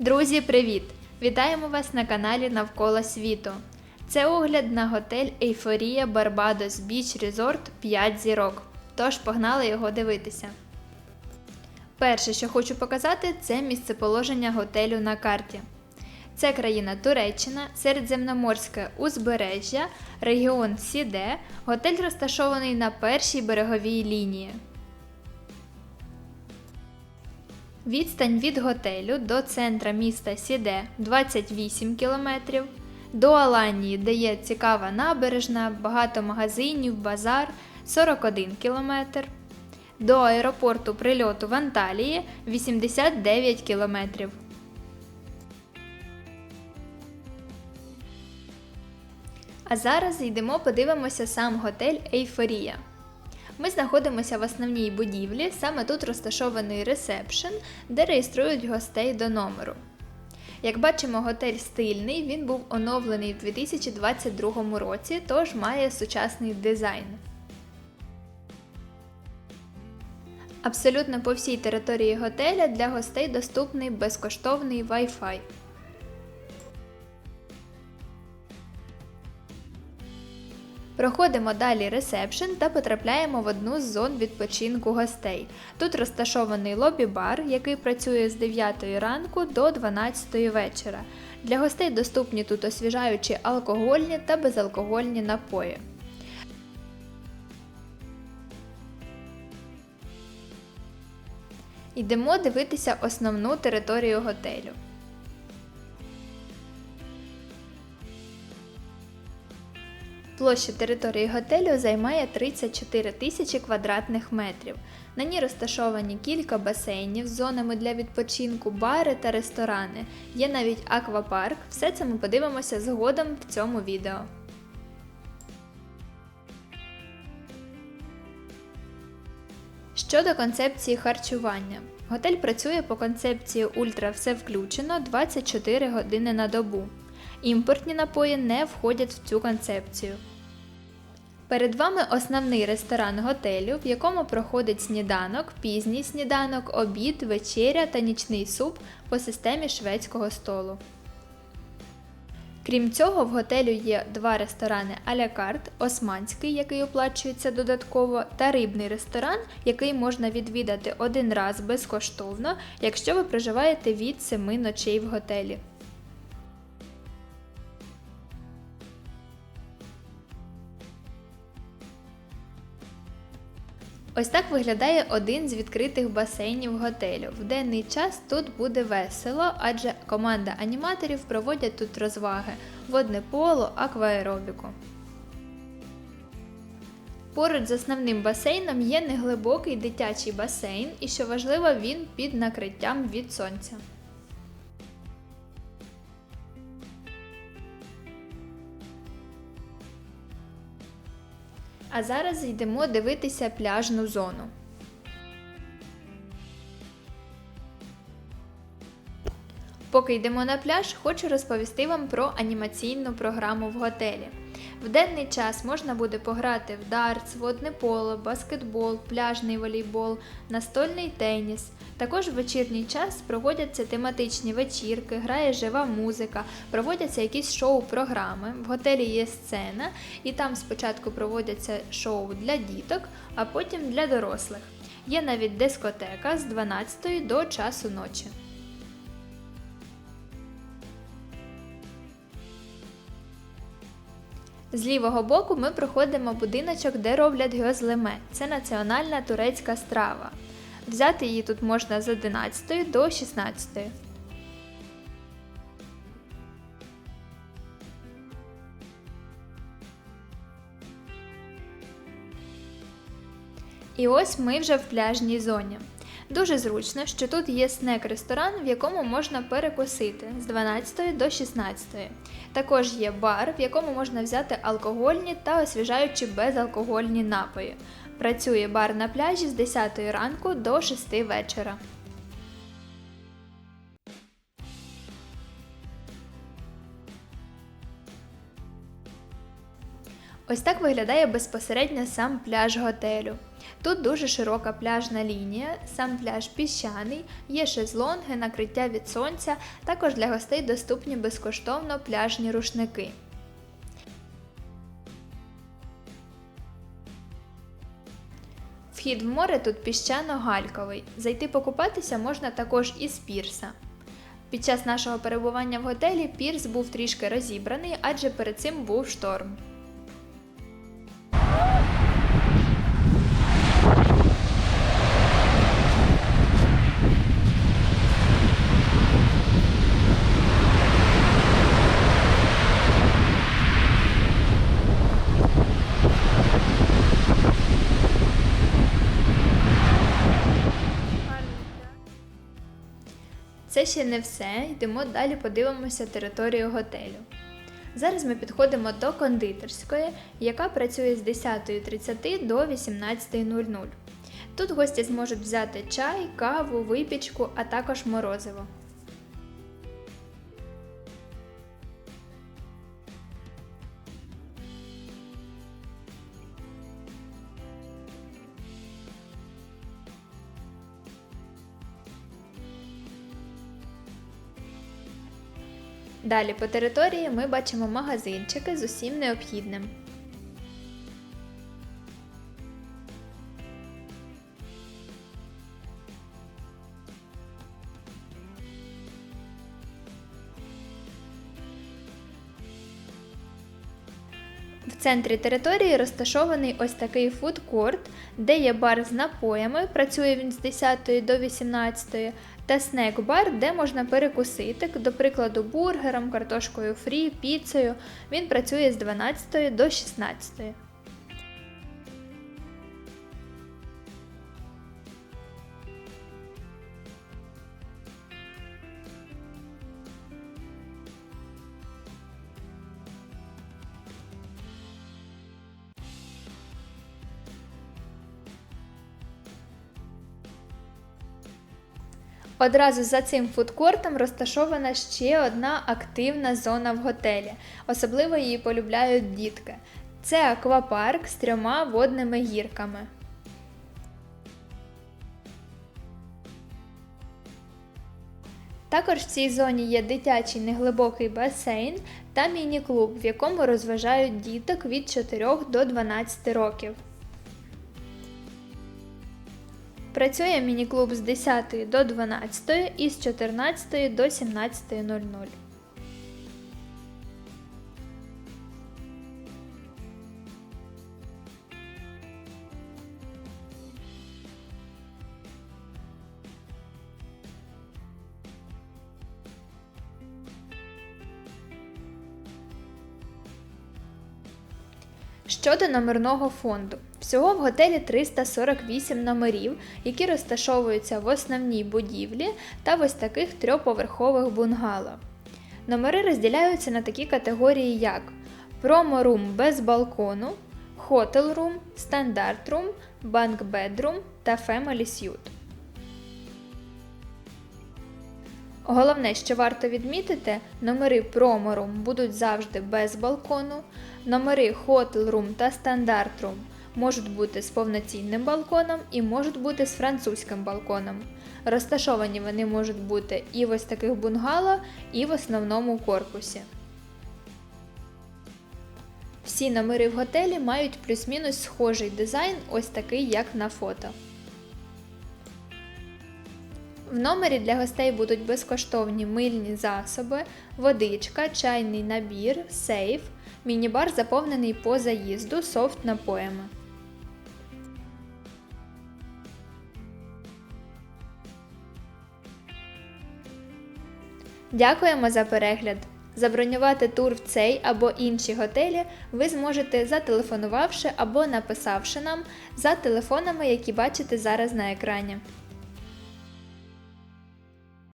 Друзі, привіт! Вітаємо вас на каналі Навколо світу. Це огляд на готель Ейфорія Барбадос Біч Резорт 5 зірок. Тож погнали його дивитися. Перше, що хочу показати, це місцеположення готелю на карті. Це країна Туреччина, середземноморське узбережжя, регіон Сіде. Готель розташований на першій береговій лінії. Відстань від готелю до центра міста Сіде 28 км, до Аланії, де є цікава набережна, багато магазинів, базар 41 км, до аеропорту прильоту в Анталії 89 км. А зараз йдемо подивимося сам готель Ейфорія. Ми знаходимося в основній будівлі, саме тут розташований ресепшн, де реєструють гостей до номеру. Як бачимо, готель стильний, він був оновлений в 2022 році, тож має сучасний дизайн. Абсолютно по всій території готеля для гостей доступний безкоштовний Wi-Fi. Проходимо далі ресепшн та потрапляємо в одну з зон відпочинку гостей. Тут розташований лобі-бар, який працює з 9 ранку до 12 вечора. Для гостей доступні тут освіжаючі алкогольні та безалкогольні напої. Йдемо дивитися основну територію готелю. Площа території готелю займає 34 тисячі квадратних метрів. На ній розташовані кілька басейнів з зонами для відпочинку, бари та ресторани. Є навіть аквапарк. Все це ми подивимося згодом в цьому відео. Щодо концепції харчування. Готель працює по концепції Ультра все включено 24 години на добу. Імпортні напої не входять в цю концепцію. Перед вами основний ресторан готелю, в якому проходить сніданок, пізній сніданок, обід, вечеря та нічний суп по системі шведського столу. Крім цього, в готелю є два ресторани карт, османський, який оплачується додатково, та рибний ресторан, який можна відвідати один раз безкоштовно, якщо ви проживаєте від 7 ночей в готелі. Ось так виглядає один з відкритих басейнів готелю. В денний час тут буде весело, адже команда аніматорів проводять тут розваги, водне поло, акваеробіку. Поруч з основним басейном є неглибокий дитячий басейн, і що важливо, він під накриттям від сонця. А зараз йдемо дивитися пляжну зону. Поки йдемо на пляж, хочу розповісти вам про анімаційну програму в готелі. В денний час можна буде пограти в дартс, водне поло, баскетбол, пляжний волейбол, настольний теніс. Також в вечірній час проводяться тематичні вечірки, грає жива музика, проводяться якісь шоу-програми. В готелі є сцена, і там спочатку проводяться шоу для діток, а потім для дорослих. Є навіть дискотека з 12 до часу ночі. З лівого боку ми проходимо будиночок, де роблять гьозлеме. Це національна турецька страва. Взяти її тут можна з 11 до 16. І ось ми вже в пляжній зоні. Дуже зручно, що тут є снек-ресторан, в якому можна перекусити з 12 до 16. Також є бар, в якому можна взяти алкогольні та освіжаючі безалкогольні напої. Працює бар на пляжі з 10 ранку до 6 вечора. Ось так виглядає безпосередньо сам пляж готелю. Тут дуже широка пляжна лінія, сам пляж піщаний, є шезлонги, накриття від сонця, також для гостей доступні безкоштовно пляжні рушники. Вхід в море тут піщано-гальковий. Зайти покупатися можна також із пірса. Під час нашого перебування в готелі пірс був трішки розібраний, адже перед цим був шторм. Це ще не все, йдемо далі, подивимося територію готелю. Зараз ми підходимо до кондитерської, яка працює з 10.30 до 18.00. Тут гості зможуть взяти чай, каву, випічку, а також морозиво. Далі по території ми бачимо магазинчики з усім необхідним. В центрі території розташований ось такий фудкорт, де є бар з напоями, працює він з 10 до 18, та снек-бар, де можна перекусити, до прикладу, бургером, картошкою фрі, піцею. Він працює з 12 до 16. Одразу за цим фудкортом розташована ще одна активна зона в готелі. Особливо її полюбляють дітки. Це аквапарк з трьома водними гірками. Також в цій зоні є дитячий неглибокий басейн та міні-клуб, в якому розважають діток від 4 до 12 років. Працює міні-клуб з 10 до 12 і з 14 до 17.00. Щодо номерного фонду, всього в готелі 348 номерів, які розташовуються в основній будівлі та в ось таких трьохповерхових бунгало. Номери розділяються на такі категорії, як промо-рум без балкону, хотел-рум, стандарт-рум, банк-бедрум та Family Suite. Головне, що варто відмітити, номери Room будуть завжди без балкону, номери Hotel Room та Standard Room можуть бути з повноцінним балконом і можуть бути з французьким балконом. Розташовані вони можуть бути і в ось таких бунгало, і в основному корпусі. Всі номери в готелі мають плюс-мінус схожий дизайн, ось такий, як на фото. В номері для гостей будуть безкоштовні мильні засоби, водичка, чайний набір, сейф, міні-бар заповнений по заїзду софт напоями. Дякуємо за перегляд! Забронювати тур в цей або інші готелі ви зможете зателефонувавши або написавши нам за телефонами, які бачите зараз на екрані.